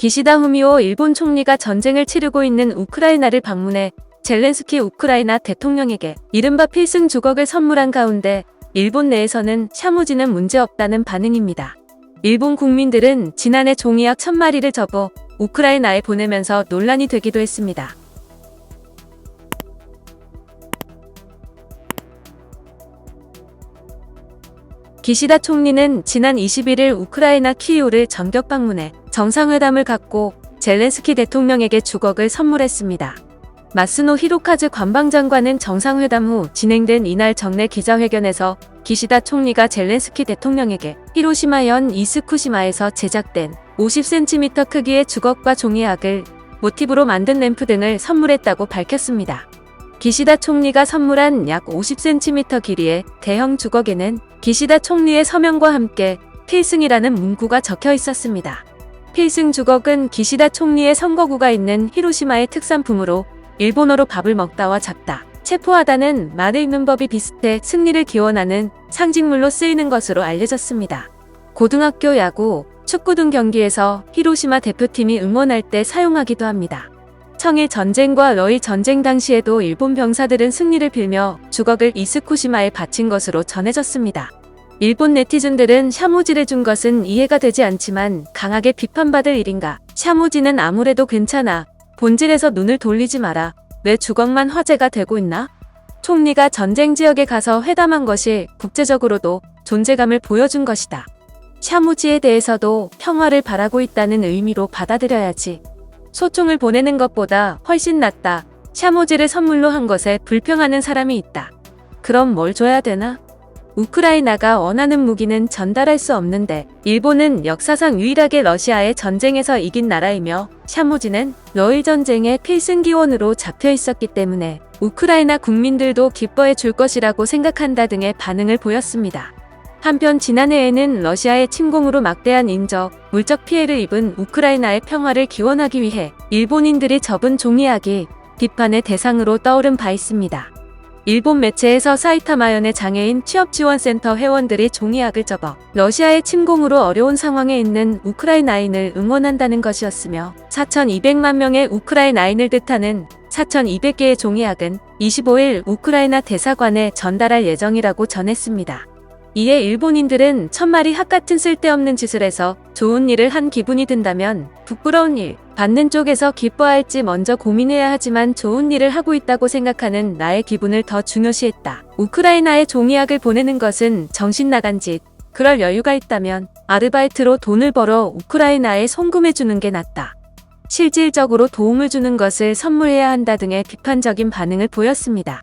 기시다 후미오 일본 총리가 전쟁을 치르고 있는 우크라이나를 방문해 젤렌스키 우크라이나 대통령에게 이른바 필승 주걱을 선물한 가운데 일본 내에서는 샤무지는 문제없다는 반응입니다. 일본 국민들은 지난해 종이약 1000마리를 접어 우크라이나에 보내면서 논란이 되기도 했습니다. 기시다 총리는 지난 21일 우크라이나 키이우를 전격 방문해 정상회담을 갖고 젤렌스키 대통령에게 주걱을 선물했습니다. 마스노 히로카즈 관방장관은 정상회담 후 진행된 이날 정례 기자회견에서 기시다 총리가 젤렌스키 대통령에게 히로시마현 이스쿠시마에서 제작된 50cm 크기의 주걱과 종이약을 모티브로 만든 램프 등을 선물했다고 밝혔습니다. 기시다 총리가 선물한 약 50cm 길이의 대형 주걱에는 기시다 총리의 서명과 함께 필승이라는 문구가 적혀 있었습니다. 필승 주걱은 기시다 총리의 선거구가 있는 히로시마의 특산품으로 일본어로 밥을 먹다와 잡다, 체포하다는 말을 읽는 법이 비슷해 승리를 기원하는 상징물로 쓰이는 것으로 알려졌습니다. 고등학교 야구, 축구 등 경기에서 히로시마 대표팀이 응원할 때 사용하기도 합니다. 청일 전쟁과 러일 전쟁 당시에도 일본 병사들은 승리를 빌며 주걱을 이스쿠시마에 바친 것으로 전해졌습니다. 일본 네티즌들은 샤무지를 준 것은 이해가 되지 않지만 강하게 비판받을 일인가. 샤무지는 아무래도 괜찮아. 본질에서 눈을 돌리지 마라. 왜 주걱만 화제가 되고 있나? 총리가 전쟁 지역에 가서 회담한 것이 국제적으로도 존재감을 보여준 것이다. 샤무지에 대해서도 평화를 바라고 있다는 의미로 받아들여야지. 소총을 보내는 것보다 훨씬 낫다. 샤무지를 선물로 한 것에 불평하는 사람이 있다. 그럼 뭘 줘야 되나? 우크라이나가 원하는 무기는 전달할 수 없는데 일본은 역사상 유일하게 러시아의 전쟁에서 이긴 나라이며 샤무지는 러일 전쟁의 필승기원으로 잡혀 있었기 때문에 우크라이나 국민들도 기뻐해 줄 것이라고 생각한다 등의 반응을 보였습니다. 한편 지난해에는 러시아의 침공으로 막대한 인적, 물적 피해를 입은 우크라이나의 평화를 기원하기 위해 일본인들이 접은 종이약이 비판의 대상으로 떠오른 바 있습니다. 일본 매체에서 사이타마현의 장애인 취업지원센터 회원들이 종이약을 접어 러시아의 침공으로 어려운 상황에 있는 우크라이나인을 응원한다는 것이었으며 4,200만 명의 우크라이나인을 뜻하는 4,200개의 종이약은 25일 우크라이나 대사관에 전달할 예정이라고 전했습니다. 이에 일본인들은 천마리 학 같은 쓸데없는 짓을 해서 좋은 일을 한 기분이 든다면 부끄러운 일, 받는 쪽에서 기뻐할지 먼저 고민해야 하지만 좋은 일을 하고 있다고 생각하는 나의 기분을 더 중요시했다. 우크라이나에 종이약을 보내는 것은 정신 나간 짓. 그럴 여유가 있다면 아르바이트로 돈을 벌어 우크라이나에 송금해주는 게 낫다. 실질적으로 도움을 주는 것을 선물해야 한다 등의 비판적인 반응을 보였습니다.